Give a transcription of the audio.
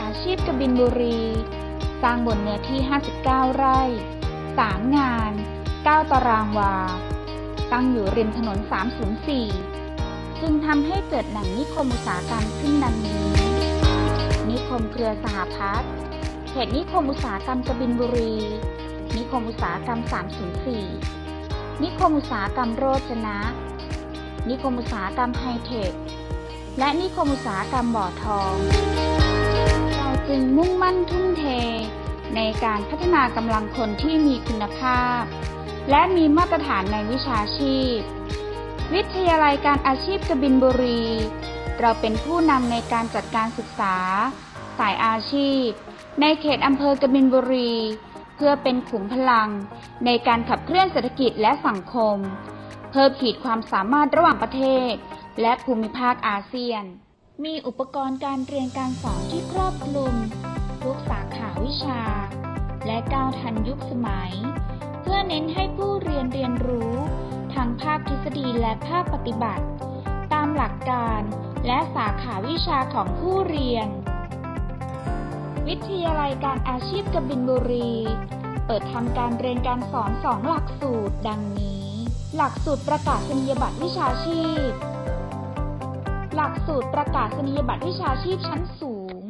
อาชีพกบินบุรี สร้างบนเนื้อที่ 59 ไร่ 3 งาน 9 ตารางวา ตั้งอยู่ริมถนน 304 จึงทำให้เกิดแหล่งนิคมอุตสาหกรรมขึ้นดังนี้ นิคมเครือสหพัฒน์เขตนิคมอุตสาหกรรมกบินบุรี นิคมอุตสาหกรรม 304 นิคมอุตสาหกรรมโรจนะ นิคมอุตสาหกรรมไฮเทค และนิคมอุตสาหกรรมบ่อทอง มุ่งมั่นทุ่มเท ในการพัฒนากำลังคนที่มีคุณภาพ และมีมาตรฐานในวิชาชีพ วิทยาลัยการอาชีพกบินบุรี เราเป็นผู้นำในการจัดการศึกษา สายอาชีพ ในเขตอำเภอกบินบุรี เพื่อเป็นขุมพลัง ในการขับเคลื่อนเศรษฐกิจและสังคม เพิ่มขีดความสามารถระหว่างประเทศ และภูมิภาคอาเซียน มีอุปกรณ์การเรียนการสอนที่ครอบคลุม ทุกสาขาวิชา และก้าวทันยุคสมัย เพื่อเน้นให้ผู้เรียนเรียนรู้ ทั้งภาคทฤษฎีและภาคปฏิบัติ ตามหลักการและสาขาวิชาของผู้เรียน วิทยาลัยการอาชีพกบินบุรี เปิดทำการเรียนการสอนสองหลักสูตรดังนี้ หลักสูตรประกาศนียบัตรวิชาชีพ หลักสูตรประกาศนียบัตรวิชาชีพชั้นสูง